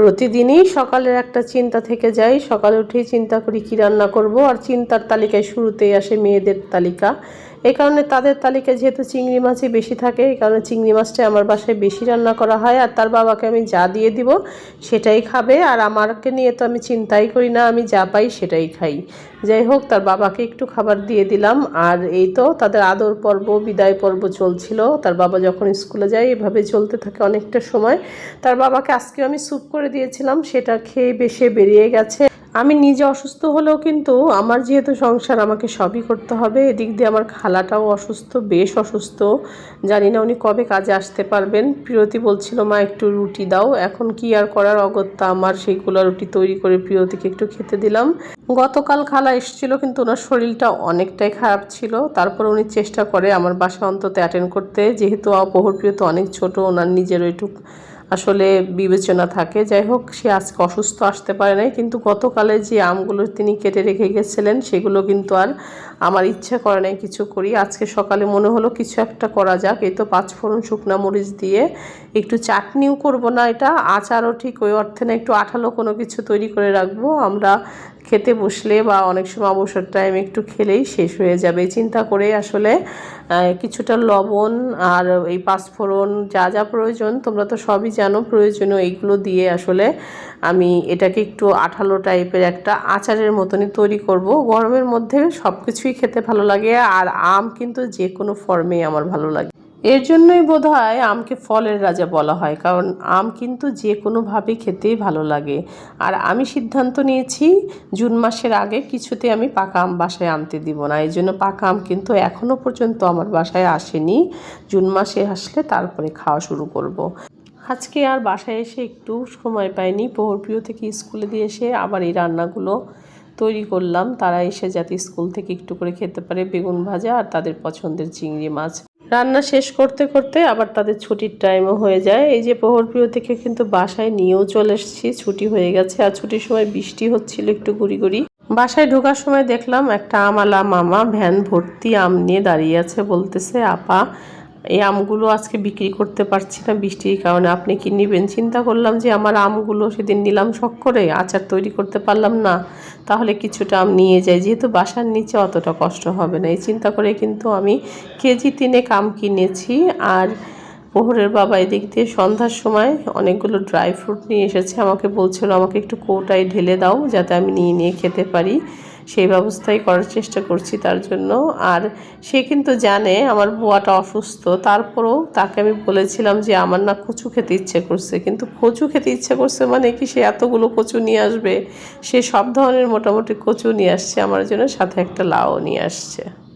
প্রতিদিনই সকালের একটা চিন্তা থেকে যাই। সকালে উঠেই চিন্তা করি, কী রান্না করব? আর চিন্তার তালিকায় শুরুতেই আসে মেয়েদের তালিকা। এই কারণে তাদের তালিকায় যেহেতু চিংড়ি মাছই বেশি থাকে, এই কারণে চিংড়ি মাছটা আমার বাসায় বেশি রান্না করা হয়। আর তার বাবাকে আমি যা দিয়ে দিব সেটাই খাবে, আর আমারকে নিয়ে তো আমি চিন্তাই করি না, আমি যা পাই সেটাই খাই। যাই হোক, তার বাবাকে একটু খাবার দিয়ে দিলাম, আর এই তো তাদের আদর পর্ব, বিদায় পর্ব চলছিল। তার বাবা যখন স্কুলে যায়, এভাবে চলতে থাকে অনেকটা সময়। তার বাবাকে আজকেও আমি স্যুপ করে দিয়েছিলাম, সেটা খেয়ে বেশে বেরিয়ে গেছে। আমি নিজে অসুস্থ হলেও কিন্তু আমার যেহেতু সংসার, আমাকে সবই করতে হবে। এদিক দিয়ে আমার খালাটাও অসুস্থ, বেশ অসুস্থ। জানি না উনি কবে কাজে আসতে পারবেন। প্রিয়তি বলছিল, মা, একটু রুটি দাও। এখন কি আর করার অগত্যা আমার সেইগুলো রুটি তৈরি করে প্রিয়তিকে একটু খেতে দিলাম। গতকাল খালা এসেছিল, কিন্তু ওনার শরীরটা অনেকটাই খারাপ ছিল। তারপর উনি চেষ্টা করে আমার বাসা অন্তত অ্যাটেন্ড করতে। যেহেতু অপহর প্রিয় তো অনেক ছোট, ওনার নিজেরও একটু আসলে বিবেচনা থাকে। যাই হোক, সে আজকে অসুস্থ আসতে পারে নাই, কিন্তু গতকালে যে আমগুলো তিনি কেটে রেখে গেছিলেন, সেগুলো কিন্তু আর আমার ইচ্ছা করে নাই কিছু করি। আজকে সকালে মনে হলো কিছু একটা করা যাক। এই তো পাঁচফোড়ন শুকনা মরিচ দিয়ে একটু চাটনিও করব না এটা। আচারও ঠিক ওই অর্থে না, একটু আঠালো কোনো কিছু তৈরি করে রাখব। আমরা খেতে বসলে বা অনেক সময় অবসর টাইম একটু খেলেই শেষ হয়ে যাবে। চিন্তা করে আসলে কিছুটা লবণ আর এই পাঁচফোড়ন যা যা প্রয়োজন, তোমরা তো সবই জানো প্রয়োজনীয় এইগুলো দিয়ে আসলে আমি এটাকে একটু আঠালো টাইপের একটা আচারের মতনই তৈরি করব। গরমের মধ্যে সব কিছুই খেতে ভালো লাগে আর আম কিন্তু যে কোনো ফর্মেই আমার ভালো লাগে। এর জন্যই বোধ হয় আমকে ফলের রাজা বলা হয়, কারণ আম কিন্তু যে কোনোভাবেই খেতেই ভালো লাগে। আর আমি সিদ্ধান্ত নিয়েছি, জুন মাসের আগে কিছুতে আমি পাকা আম বাসায় আনতে দিব না। এই জন্য পাকা আম কিন্তু এখনও পর্যন্ত আমার বাসায় আসেনি। জুন মাসে আসলে তারপরে খাওয়া শুরু করব। আজকে আর বাসায় এসে একটু সময় পাইনি। প্রিয় থেকে স্কুলে দিয়ে এসে আবার এই রান্নাগুলো তৈরি করলাম। তারা এসে যাতে স্কুল থেকে একটু করে খেতে পারে বেগুন ভাজা আর তাদের পছন্দের চিংড়ি মাছ। রান্না শেষ করতে করতে আবার তাদের ছুটির টাইমও হয়ে যায়। এই যে প্রহরপ্রিয় থেকে কিন্তু বাসায় নিয়েও চলে এসেছি। ছুটি হয়ে গেছে আর ছুটির সময় বৃষ্টি হচ্ছিল একটু গুড়ি গুড়ি। বাসায় ঢোকার সময় দেখলাম একটা আমালা মামা ভ্যান ভর্তি আম নিয়ে দাঁড়িয়ে আছে বলতেছে, আপা এই আমগুলো আজকে বিক্রি করতে পারছি না বৃষ্টির কারণে। আপনি কি নেবেন? চিন্তা করলাম যে আমার আমগুলো সেদিন নিলাম শখ করে, আচার তৈরি করতে পারলাম না। তাহলে কিছুটা আম নিয়ে যাই, যেহেতু বাসার নিচে অতটা কষ্ট হবে না। এই চিন্তা করে কিন্তু আমি কেজি তিনেক আম কিনেছি। আর পোহরের বাবা এদিক দিয়ে সন্ধ্যার সময় অনেকগুলো ড্রাই ফ্রুট নিয়ে এসেছে। আমাকে বলছিল, আমাকে একটু কৌটায় ঢেলে দাও, যাতে আমি নিয়ে নিয়ে খেতে পারি। সেই ব্যবস্থাই করার চেষ্টা করছি তার জন্য। আর সে কিন্তু জানে আমার বুয়াটা অসুস্থ, তারপরেও তাকে আমি বলেছিলাম যে আমার না কচু খেতে ইচ্ছে করছে। কিন্তু কচু খেতে ইচ্ছে করছে মানে কি সে এতগুলো কচু নিয়ে আসবে? সে সব ধরনের মোটামুটি কচু নিয়ে আসছে, আমার জন্য সাথে একটা লাও নিয়ে আসছে।